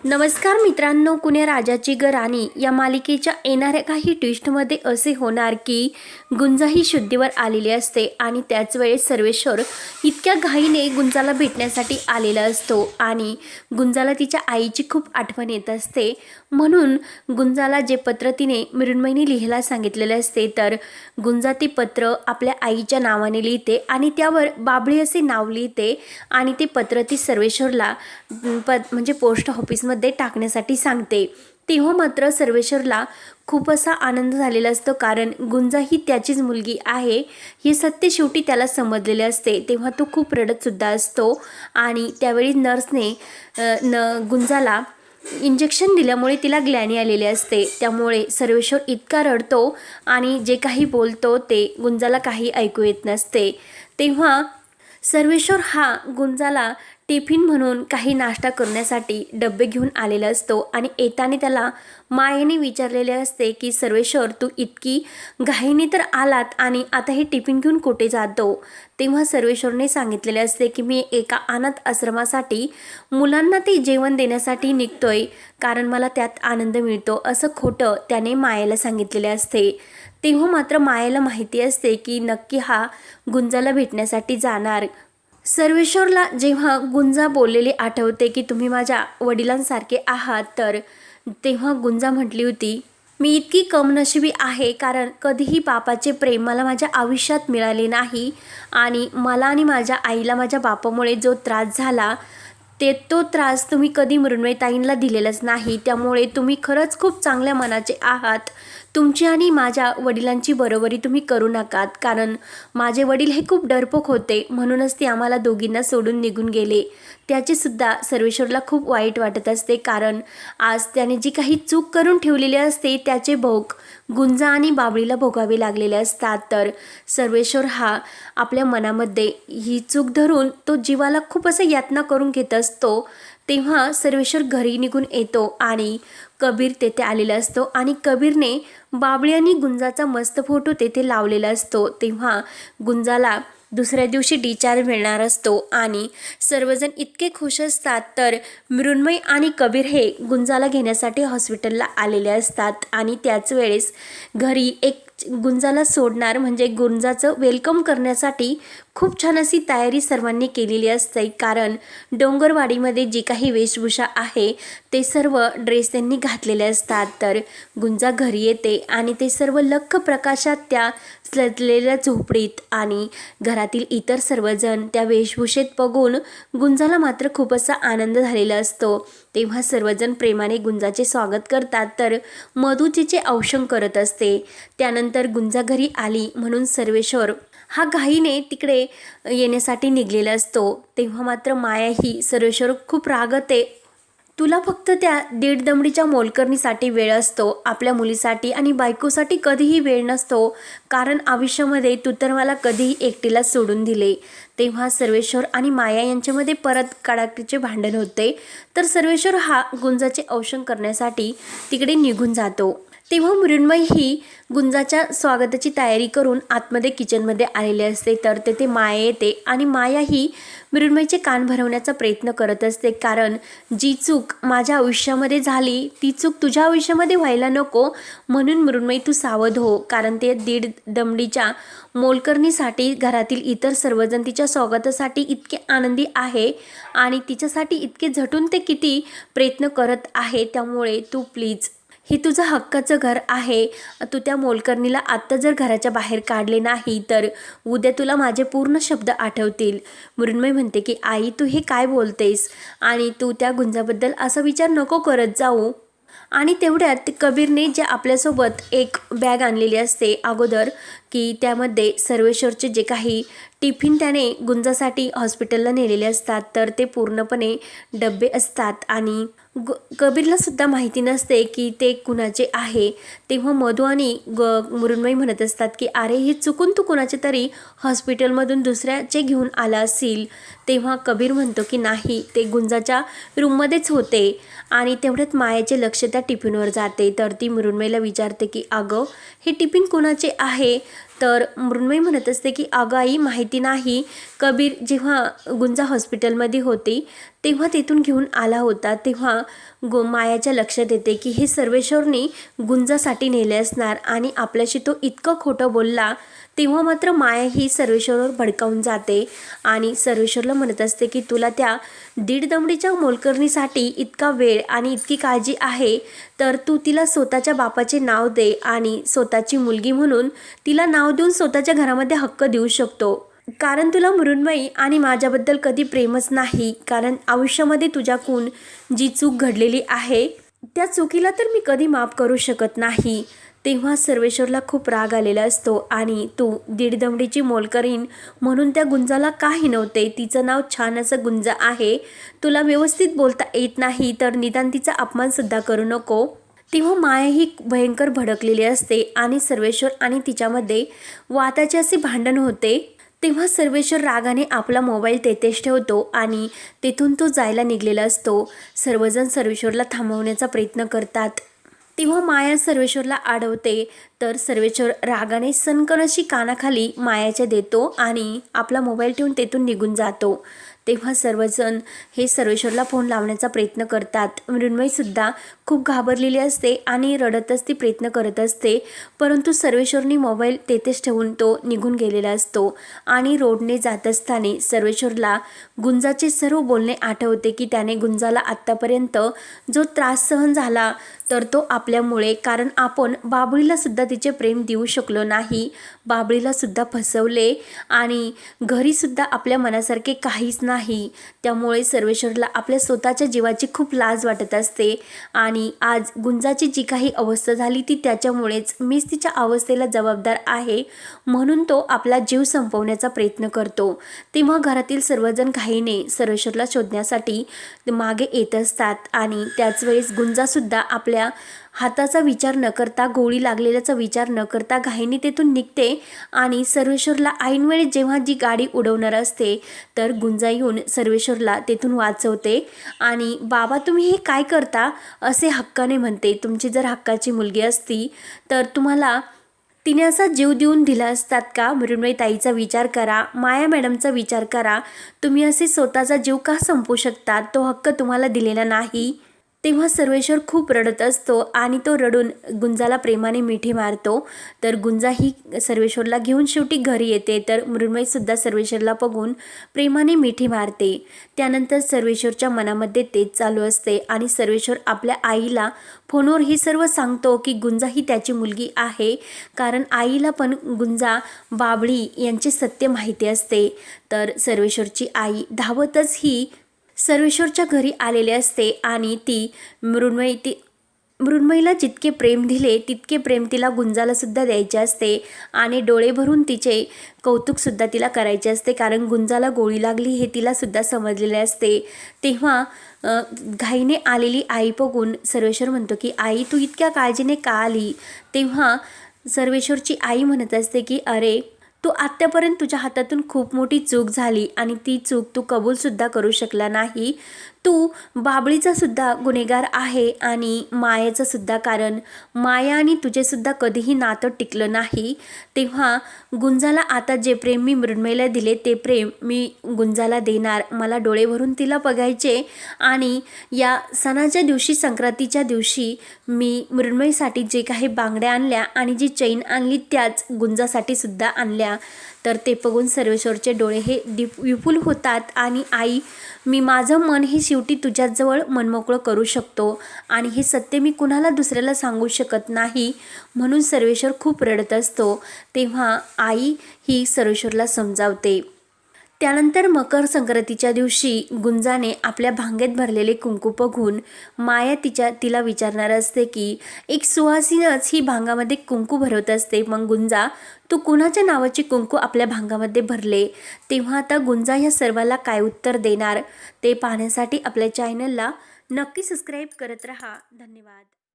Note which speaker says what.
Speaker 1: नमस्कार मित्रांनो कुण्या राजाची ग राणी या मालिकेच्या येणाऱ्या काही ट्विस्टमध्ये असे होणार की गुंजा ही शुद्धीवर आलेली असते आणि त्याच वेळेस सर्वेश्वर इतक्या घाईने गुंजाला भेटण्यासाठी आलेला असतो आणि गुंजाला तिच्या आईची खूप आठवण येत असते. म्हणून गुंजाला जे पत्र तिने मृण्मयीने लिहायला सांगितलेले असते तर गुंजा ते पत्र आपल्या आईच्या नावाने लिहिते आणि त्यावर बाबळी असे नाव लिहिते आणि ते पत्र ती सर्वेश्वरला प म्हणजे पोस्ट ऑफिसमध्ये टाकण्यासाठी सांगते. तेव्हा मात्र सर्वेश्वरला खूप असा आनंद झालेला असतो कारण गुंजा ही त्याचीच मुलगी आहे. हे सत्य शेवटी त्याला समजलेले असते. तेव्हा तो खूप रडतसुद्धा असतो आणि त्यावेळी नर्सने न गुंजाला इंजेक्शन दिल्यामुळे तिला ग्लॅनी आलेली असते. त्यामुळे सर्वेश्वर इतका रडतो आणि जे काही बोलतो ते गुंजाला काही ऐकू येत नसते. तेव्हा सर्वेश्वर हा गुंजाला टिफिन म्हणून काही नाश्ता करण्यासाठी डबे घेऊन आलेला असतो आणि येताना त्याला मायेने विचारलेले असते की सर्वेश्वर तू इतकी घाईने तर आलात आणि आता हे टिफिन घेऊन कुठे जातो? तेव्हा सर्वेश्वरने सांगितलेले असते की मी एका अनाथ आश्रमासाठी मुलांना ते जेवण देण्यासाठी निघतोय कारण मला त्यात आनंद मिळतो असं खोटं त्याने मायेला सांगितलेले असते. तेव्हा मात्र मायेला माहिती असते की नक्की हा गुंजाला भेटण्यासाठी जाणार सर्वेश्वरला जेव्हा गुंजा बोललेली आठवते की तुम्ही माझ्या वडिलांसारखे आहात तर तेव्हा गुंजा म्हटली होती मी इतकी कमनशिबी आहे कारण कधीही बापाचे प्रेम मला माझ्या आयुष्यात मिळाले नाही आणि मला आणि माझ्या आईला माझ्या बापामुळे जो त्रास झाला ते तो त्रास तुम्ही कधी मृण्मयताईंना म्हणजे दिलेलाच नाही. त्यामुळे तुम्ही खरंच खूप चांगल्या मनाचे आहात. तुमची आणि माझ्या वडिलांची बरोबरी तुम्ही करू नकात. कारण माझे वडील हे खूप डरपोक होते. म्हणूनच ते आम्हाला दोघींना सोडून निघून गेले. त्याचेसुद्धा सर्वेश्वरला खूप वाईट वाटत असते. कारण आज त्याने जी काही चूक करून ठेवलेली असते त्याचे भोग गुंजा आणि बाबळीला भोगावे लागलेले असतात तर सर्वेश्वर हा आपल्या मनामध्ये ही चूक धरून तो जीवाला खूप असं यातना करून घेत असतो. तेव्हा सर्वेश्वर घरी निघून येतो आणि कबीर तेथे आलेला असतो आणि कबीरने बाबळी आणि गुंजाचा मस्त फोटो तेथे लावलेला असतो. तेव्हा गुंजाला दुसऱ्या दिवशी डिचार्ज मिळणार असतो आणि सर्वजण इतके खुश असतात तर मृण्मय आणि कबीर हे गुंजाला घेण्यासाठी हॉस्पिटलला आलेले असतात आणि त्याच वेळेस घरी एक गुंजाला सोडणार म्हणजे गुंजाचं वेलकम करण्यासाठी खूप छान अशी तयारी सर्वांनी केलेली असते. कारण डोंगरवाडीमध्ये जी काही वेशभूषा आहे ते सर्व ड्रेस त्यांनी घातलेले असतात. तर गुंजा घरी येते आणि ते सर्व लख प्रकाशात त्या सजलेल्या झोपडीत आणि घरातील इतर सर्वजण त्या वेशभूषेत बघून गुंजाला मात्र खूप असा आनंद झालेला असतो. तेव्हा सर्वजण प्रेमाने गुंजाचे स्वागत करतात. तर मधुजीचे औषण करत असते. त्यानंतर गुंजा घरी आली म्हणून सर्वेश्वर हा घाईने तिकडे येण्यासाठी निघलेला असतो. तेव्हा मात्र माया ही सर्वेश्वर खूप रागते तुला फक्त त्या दीड दमडीच्या मोलकरणीसाठी वेळ असतो. आपल्या मुलीसाठी आणि बायकोसाठी कधीही वेळ नसतो. कारण आयुष्यामध्ये तू तर मला कधीही एकटीला सोडून दिले. तेव्हा सर्वेश्वर आणि माया यांच्यामध्ये परत कडाकीचे भांडण होते. तर सर्वेश्वर हा गुंजाचे औषण करण्यासाठी तिकडे निघून जातो. तेव्हा मृण्मय ही गुंजाच्या स्वागताची तयारी करून आतमध्ये किचनमध्ये आलेले असते. तर तेथे माया येते आणि माया ही मृण्मयचे कान भरवण्याचा प्रयत्न करत असते. कारण जी चूक माझ्या आयुष्यामध्ये झाली ती चूक तुझ्या आयुष्यामध्ये व्हायला नको म्हणून मृण्मयी तू सावध हो. कारण ते दीड दमडीच्या मोलकरणीसाठी घरातील इतर सर्वजण तिच्या स्वागतासाठी इतके आनंदी आहे आणि तिच्यासाठी इतके झटून ते किती प्रयत्न करत आहे त्यामुळे तू प्लीज हे तुझं हक्काचं घर आहे. तू त्या मोलकर्णीला आत्ता जर घराच्या बाहेर काढले नाही तर उद्या तुला माझे पूर्ण शब्द आठवतील. मृण्मय म्हणते की आई तू हे काय बोलतेस? आणि तू त्या गुंजाबद्दल असा विचार नको करत जाऊ. आणि तेवढ्यात कबीरने जे आपल्यासोबत एक बॅग आणलेली असते अगोदर की त्यामध्ये सर्वेश्वरचे जे काही टिफिन त्याने गुंजासाठी हॉस्पिटलला नेलेले असतात तर ते पूर्णपणे डबे असतात आणि ग कबीरला सुद्धा माहिती नसते की ते कुणाचे आहे. तेव्हा मधू आणि ग मृण्मयी म्हणत असतात की अरे हे चुकून तू कुणाचे तरी हॉस्पिटलमधून दुसऱ्याचे घेऊन आला असेल. तेव्हा कबीर म्हणतो की नाही ते गुंजाच्या रूममध्येच होते. आणि तेवढ्यात मायाचे लक्ष त्या टिफिनवर जाते. तर ती मृण्मयला विचारते की अगं हे टिफिन कोणाचे आहे? तर मृण्मयी म्हणत असते की अगं आई माहिती नाही. कबीर जेव्हा गुंजा हॉस्पिटलमध्ये होती तेव्हा तिथून घेऊन आला होता. तेव्हा गो मायाच्या लक्षात येते की हे सर्वेश्वरने गुंजासाठी नेले असणार आणि आपल्याशी तो इतकं खोटं बोलला तेव्हा मात्र माया ही सर्वेश्वरवर भडकावून जाते. आणि सर्वेश्वरला म्हणत असते की तुला त्या दीड दमडीच्या मोलकरणीसाठी इतका वेळ आणि इतकी काळजी आहे तर तू तिला स्वतःच्या बापाचे नाव दे आणि स्वतःची मुलगी म्हणून तिला नाव देऊन स्वतःच्या घरामध्ये हक्क देऊ शकतो. कारण तुला मृण्मयी आणि माझ्याबद्दल कधी प्रेमच नाही. कारण आयुष्यामध्ये तुझ्याकून जी चूक घडलेली आहे त्या चुकीला तर मी कधी माफ करू शकत नाही. तेव्हा सर्वेश्वरला खूप राग आलेला असतो आणि तू दीडदमडीची मोल करीन म्हणून त्या गुंजाला काही नव्हते. तिचं नाव छान असं गुंजा आहे. तुला व्यवस्थित बोलता येत नाही तर निदान तिचा अपमानसुद्धा करू नको. तेव्हा माया ही भयंकर भडकलेली असते आणि सर्वेश्वर आणि तिच्यामध्ये वाताचे असे भांडण होते. तेव्हा सर्वेश्वर रागाने आपला मोबाईल तेथेच ठेवतो आणि तेथून तो जायला निघलेला असतो. सर्वजण सर्वेश्वरला थांबवण्याचा प्रयत्न करतात. तेव्हा माया सर्वेश्वरला अडवते तर सर्वेश्वर रागाने सनकन अशी कानाखाली मायाच्या देतो आणि आपला मोबाईल ठेवून तेथून निघून जातो. तेव्हा सर्वजण हे सर्वेश्वरला फोन लावण्याचा प्रयत्न करतात. मृण्मयीसुद्धा खूप घाबरलेली असते आणि रडतच ती प्रयत्न करत असते. परंतु सर्वेश्वरनी मोबाईल तेथेच ठेवून तो निघून गेलेला असतो आणि रोडने जात असताना सर्वेश्वरला गुंजाचे सर्व बोलणे आठवते की त्याने गुंजाला आत्तापर्यंत जो त्रास सहन झाला तर तो आपल्यामुळे कारण आपण बाबळीलासुद्धा तिचे प्रेम देऊ शकलो नाही. बाबळीलासुद्धा फसवले आणि घरीसुद्धा आपल्या मनासारखे काहीच नाही. नाही. त्यामुळे सर्वेश्वरला आपल्या स्वतःच्या जीवाची खूप लाज वाटत असते. आणि आज गुंजाची जी काही अवस्था झाली ती त्याच्यामुळेच मीच तिच्या अवस्थेला जबाबदार आहे म्हणून तो आपला जीव संपवण्याचा प्रयत्न करतो. तेव्हा घरातील सर्वजण घाईने सर्वेश्वरला शोधण्यासाठी मागे येत असतात आणि त्याच वेळेस गुंजासुद्धा आपल्या हाताचा विचार न करता गोळी लागलेल्याचा विचार न करता घाईने तेथून निघते आणि सर्वेश्वरला ऐनवेळी जेव्हा जी गाडी उडवणार असते तर गुंजा येऊन सर्वेश्वरला तेथून वाचवते. आणि बाबा तुम्ही हे काय करता? असे हक्काने म्हणते. तुमची जर हक्काची मुलगी असती तर तुम्हाला तिने असा जीव देऊन दिला असतात का? मृण्मयी ताईचा विचार करा माया मॅडमचा विचार करा. तुम्ही असे स्वतःचा जीव का संपू शकता? तो हक्क तुम्हाला दिलेला नाही. तेव्हा सर्वेश्वर खूप रडत असतो आणि तो रडून गुंजाला प्रेमाने मिठी मारतो. तर गुंजा ही सर्वेश्वरला घेऊन शेवटी घरी येते. तर मृण्मयसुद्धा सर्वेश्वरला बघून प्रेमाने मिठी मारते. त्यानंतर सर्वेश्वरच्या मनामध्ये तेच चालू असते आणि सर्वेश्वर आपल्या आईला फोनवर हे सर्व सांगतो की गुंजा ही त्याची मुलगी आहे. कारण आईला पण गुंजा बाबळी यांचे सत्य माहिती असते. तर सर्वेश्वरची आई धावतच ही सर्वेश्वरच्या घरी आलेले असते आणि ती मृण्मयी ती मृण्मयीला जितके प्रेम दिले तितके प्रेम तिला गुंजालासुद्धा द्यायचे असते आणि डोळे भरून तिचे कौतुकसुद्धा तिला करायचे असते. कारण गुंजाला गोळी लागली हे तिलासुद्धा समजलेले असते. तेव्हा घाईने आलेली आई बघून सर्वेश्वर म्हणतो की आई तू इतक्या काळजीने का आली? तेव्हा सर्वेश्वरची आई म्हणत असते की अरे तू आत्तापर्यंत तुझ्या हातातून खूप मोठी चूक झाली आणि ती चूक तू कबूलसुद्धा करू शकला नाही. तू बाबळीचा सुद्धा गुन्हेगार आहे आणि मायेचं सुद्धा कारण. माया आणि तुझेसुद्धा कधीही नातं टिकलं नाही. तेव्हा गुंजाला आता जे प्रेम मी मृण्मयला दिले ते प्रेम मी गुंजाला देणार. मला डोळे भरून तिला बघायचे आणि या सणाच्या दिवशी संक्रांतीच्या दिवशी मी मृण्मयीसाठी जे काही बांगड्या आणल्या आणि जी चैन आणली त्याच गुंजासाठी सुद्धा आणल्या. तर ते बघून सर्वेश्वरचे डोळे हे डिप विपुल होतात आणि आई मी माझं मन हे शेवटी तुझ्याजवळ मनमोकळं करू शकतो आणि हे सत्य मी कुणाला दुसऱ्याला सांगू शकत नाही म्हणून सर्वेश्वर खूप रडत असतो. तेव्हा आई ही सर्वेश्वरला समजावते. त्यानंतर मकर संक्रांतीच्या दिवशी गुंजाने आपल्या भांगेत भरलेले कुंकू बघून माया तिच्या तिला विचारणार असते की एक सुवासीनच ही भांगामध्ये कुंकू भरवत असते. मग गुंजा तू कुणाच्या नावाची कुंकू आपल्या भांगामध्ये भरले? तेव्हा आता गुंजा या सर्वाला काय उत्तर देणार? ते पाहण्यासाठी आपल्या चॅनलला नक्की सबस्क्राईब करत राहा. धन्यवाद.